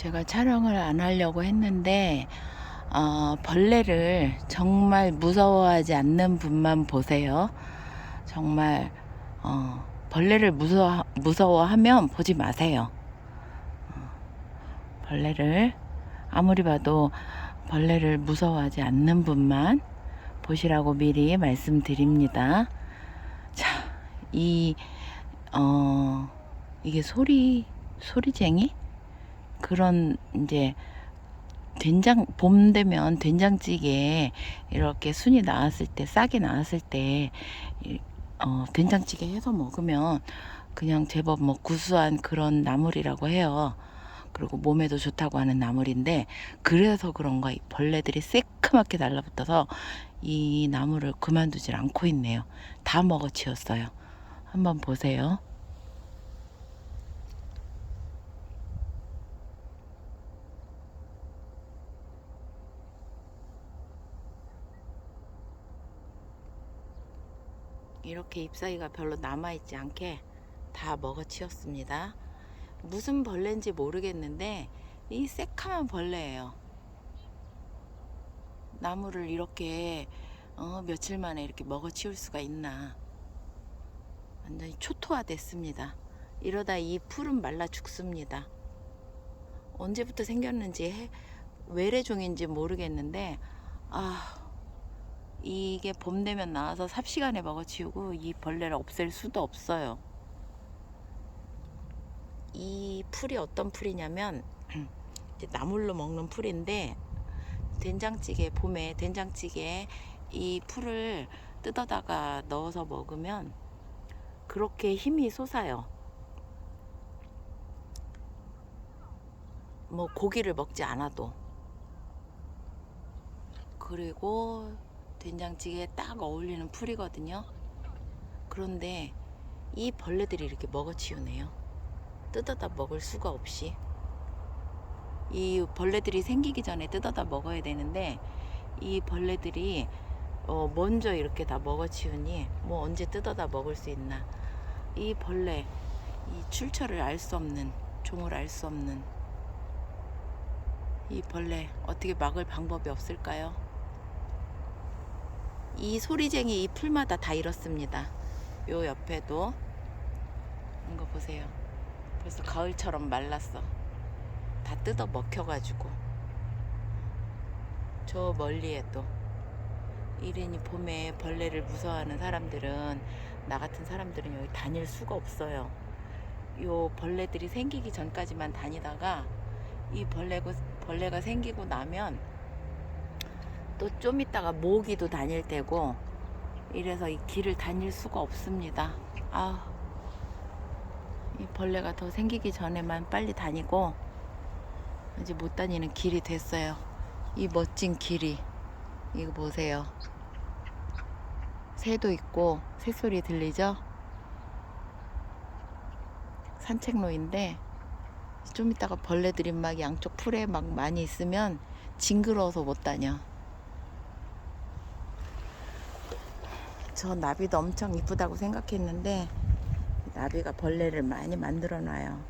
제가 촬영을 안 하려고 했는데 어, 벌레를 정말 무서워하지 않는 분만 보세요. 정말 어, 벌레를 무서워 무서워하면 보지 마세요. 어, 벌레를 아무리 봐도 벌레를 무서워하지 않는 분만 보시라고 미리 말씀드립니다. 자, 이 어, 이게 소리 소리쟁이 그런 이제 된장 봄 되면 된장찌개 이렇게 순이 나왔을 때 싹이 나왔을 때 이- 어, 된장찌개 해서 먹으면 그냥 제법 뭐 구수한 그런 나물이라고 해요. 그리고 몸에도 좋다고 하는 나물인데 그래서 그런가 이 벌레들이 새까맣게 달라붙어서 이 나물을 그만두질 않고 있네요. 다 먹어치웠어요. 한번 보세요. 이렇게 잎사귀가 별로 남아있지 않게 다 먹어치웠습니다. 무슨 벌레인지 모르겠는데 이 새카만 벌레예요. 나무를 이렇게 어, 며칠 만에 이렇게 먹어치울 수가 있나. 완전히 초토화 됐습니다. 이러다 이 풀은 말라 죽습니다. 언제부터 생겼는지 해- 외래종인지 모르겠는데 아 이게 봄 되면 나와서 삽시간에 먹어치우고 이 벌레를 없앨 수도 없어요. 이 풀이 어떤 풀이냐면 나물로 먹는 풀인데 된장찌개 봄에 된장찌개에 이 풀을 뜯어다가 넣어서 먹으면 그렇게 힘이 솟아요. 뭐 고기를 먹지 않아도 그리고 된장찌개에 딱 어울리는 풀이거든요. 그런데 이 벌레들이 이렇게 먹어치우네요. 뜯어다 먹을 수가 없이. 이 벌레들이 생기기 전에 뜯어다 먹어야 되는데 이 벌레들이 어 먼저 이렇게 다 먹어치우니 뭐 언제 뜯어다 먹을 수 있나. 이 벌레 이 출처를 알 수 없는 종을 알 수 없는 이 벌레 어떻게 막을 방법이 없을까요? 이 소리쟁이 이 풀마다 다 이렇습니다. 요 옆에도 이거 보세요. 벌써 가을처럼 말랐어. 다 뜯어 먹혀가지고 저 멀리에 또 이른이 봄에 벌레를 무서워하는 사람들은 나 같은 사람들은 여기 다닐 수가 없어요. 요 벌레들이 생기기 전까지만 다니다가 이 벌레가 벌레가 생기고 나면 또 좀 있다가 모기도 다닐 때고 이래서 이 길을 다닐 수가 없습니다. 아, 이 벌레가 더 생기기 전에만 빨리 다니고 이제 못 다니는 길이 됐어요. 이 멋진 길이 이거 보세요. 새도 있고 새 소리 들리죠? 산책로인데 좀 이따가 벌레들이 막 양쪽 풀에 막 많이 있으면 징그러워서 못 다녀. 저 나비도 엄청 이쁘다고 생각했는데 나비가 벌레를 많이 만들어 놔요.